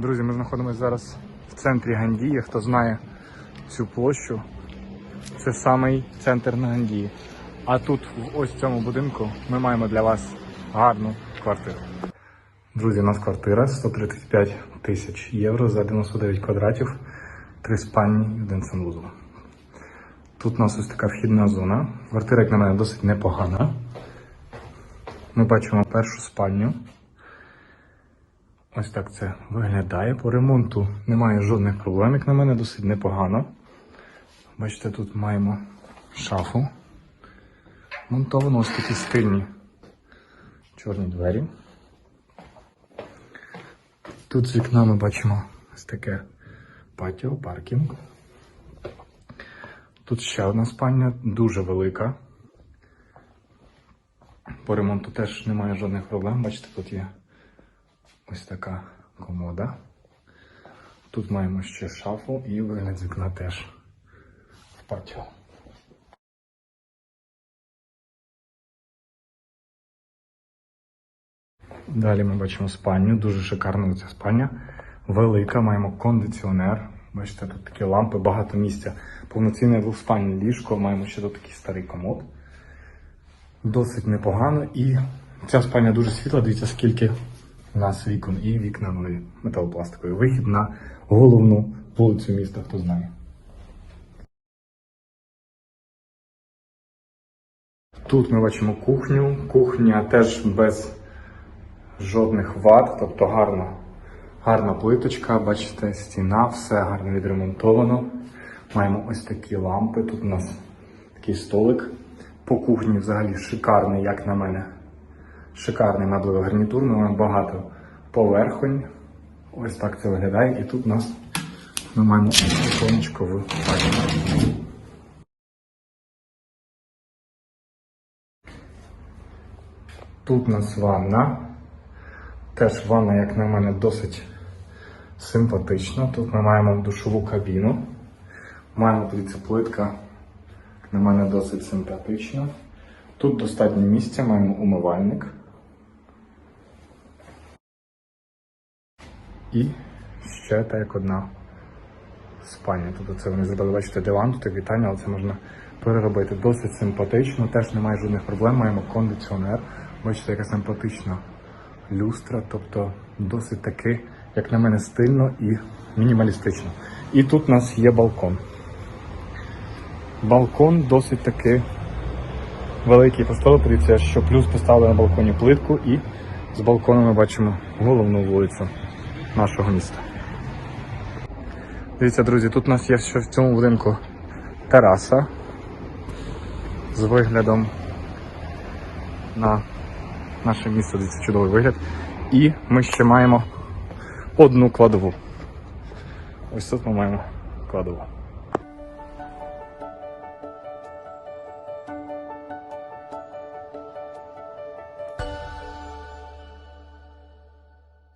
Друзі, ми знаходимося зараз в центрі Гандії. Хто знає цю площу, це самий центр на Гандії. А тут, в ось цьому будинку, ми маємо для вас гарну квартиру. Друзі, у нас квартира 135 тисяч євро за 99 квадратів, три спальні і один санвузол. Тут у нас ось така вхідна зона. Квартира, як на мене, досить непогана. Ми бачимо першу спальню. Ось так це виглядає. По ремонту немає жодних проблем, як на мене, досить непогано. Бачите, тут маємо шафу. Монтовано ось такі стильні чорні двері. Тут з вікна ми бачимо ось таке патіо, паркінг. Тут ще одна спальня, дуже велика. По ремонту теж немає жодних проблем. Бачите, тут є ось така комода. Тут маємо ще шафу і вигляд з вікна теж в патіо. Далі ми бачимо спальню, дуже шикарна ця спальня. Велика, маємо кондиціонер. Бачите, тут такі лампи, багато місця. Повноцінне двоспальне ліжко, маємо ще тут такий старий комод. Досить непогано. І ця спальня дуже світла. Дивіться, скільки нас вікон і вікна були металопластикові. Вихід на головну вулицю міста, хто знає. Тут ми бачимо кухню. Кухня теж без жодних вад, тобто гарна, гарна плиточка, бачите, стіна, все гарно відремонтовано. Маємо ось такі лампи. Тут у нас такий столик. По кухні взагалі шикарний, як на мене. Шикарний меблевий гарнітур. Маємо багато поверхонь. Ось так це виглядає. І тут у нас ми маємо віконечко в пані. Тут у нас ванна. Теж ванна, як на мене, досить симпатична. Тут ми маємо душову кабіну. Маємо дивіться, плитка, як на мене, досить симпатична. Тут достатньо місця, маємо умивальник. І ще як одна спальня. Тобто це вони зробили, бачите, диван, тут вітання, але це можна переробити. Досить симпатично, теж немає жодних проблем. Маємо кондиціонер. Бачите, яка симпатична люстра, тобто досить таки, як на мене, стильно і мінімалістично. І тут у нас є балкон. Балкон досить таки великий поставили. Подивіться, що плюс поставили на балконі плитку і з балкону ми бачимо головну вулицю нашого міста. Дивіться, друзі, тут у нас є ще в цьому будинку тераса з виглядом на наше місто, дивіться, чудовий вигляд. І ми ще маємо одну кладову. Ось тут ми маємо кладову.